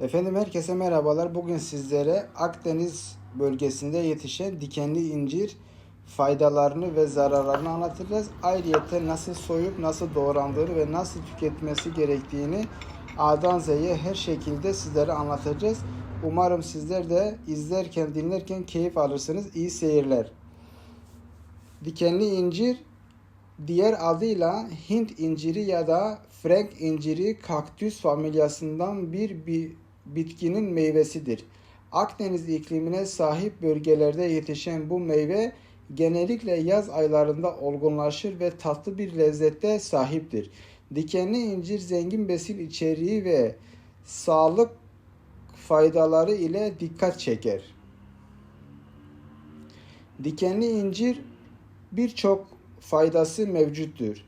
Efendim herkese merhabalar. Bugün sizlere Akdeniz bölgesinde yetişen dikenli incir faydalarını ve zararlarını anlatacağız. Ayrıca nasıl soyup nasıl doğrandığını ve nasıl tüketmesi gerektiğini A'dan Z'ye her şekilde sizlere anlatacağız. Umarım sizler de izlerken dinlerken keyif alırsınız. İyi seyirler. Dikenli incir diğer adıyla Hint inciri ya da Frank inciri kaktüs familyasından bir, bir bitkinin meyvesidir. Akdeniz iklimine sahip bölgelerde yetişen bu meyve genellikle yaz aylarında olgunlaşır ve tatlı bir lezzete sahiptir. Dikenli incir zengin besin içeriği ve sağlık faydaları ile dikkat çeker. Dikenli incir birçok faydası mevcuttur.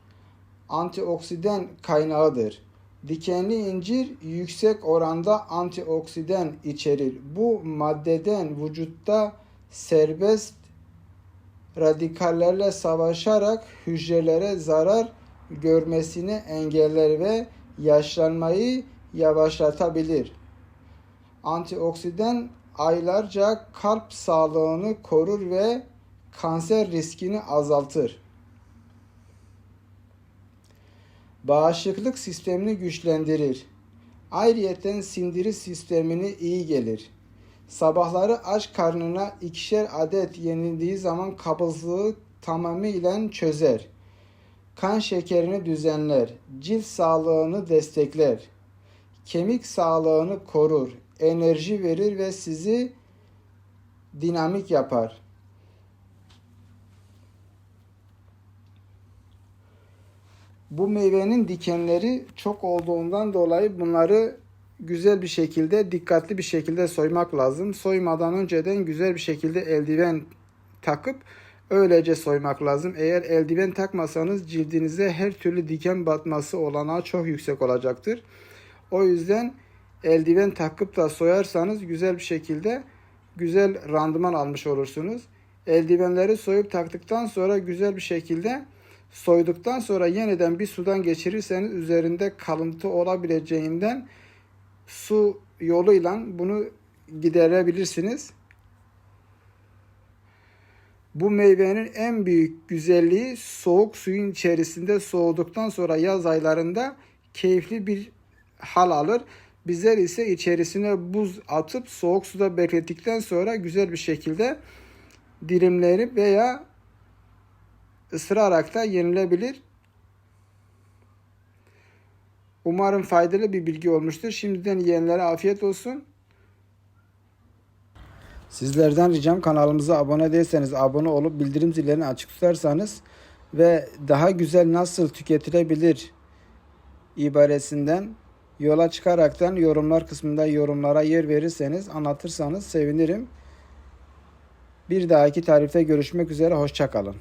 Antioksidan kaynağıdır. Dikenli incir yüksek oranda antioksidan içerir. Bu maddeden vücutta serbest radikallerle savaşarak hücrelere zarar görmesini engeller ve yaşlanmayı yavaşlatabilir. Antioksidan aylarca kalp sağlığını korur ve kanser riskini azaltır. Bağışıklık sistemini güçlendirir. Ayrıyeten sindiri sistemini iyi gelir. Sabahları aç karnına ikişer adet yenildiği zaman kabızlığı tamamıyla çözer. Kan şekerini düzenler. Cilt sağlığını destekler. Kemik sağlığını korur. Enerji verir ve sizi dinamik yapar. Bu meyvenin dikenleri çok olduğundan dolayı bunları güzel bir şekilde, dikkatli bir şekilde soymak lazım. Soymadan önceden güzel bir şekilde eldiven takıp öylece soymak lazım. Eğer eldiven takmasanız cildinize her türlü diken batması olanağı çok yüksek olacaktır. O yüzden eldiven takıp da soyarsanız güzel bir şekilde güzel randıman almış olursunuz. Eldivenleri soyup taktıktan sonra güzel bir şekilde soyduktan sonra yeniden bir sudan geçirirseniz üzerinde kalıntı olabileceğinden su yoluyla bunu giderebilirsiniz. Bu meyvenin en büyük güzelliği soğuk suyun içerisinde soğuduktan sonra yaz aylarında keyifli bir hal alır. Bizler ise içerisine buz atıp soğuk suda beklettikten sonra güzel bir şekilde dilimleri veya ısırarak da yenilebilir. Umarım faydalı bir bilgi olmuştur. Şimdiden yiyenlere afiyet olsun. Sizlerden ricam kanalımıza abone değilseniz abone olup bildirim zillerini açık tutarsanız ve daha güzel nasıl tüketilebilir ibaresinden yola çıkaraktan yorumlar kısmında yorumlara yer verirseniz anlatırsanız sevinirim. Bir dahaki tarifte görüşmek üzere hoşçakalın.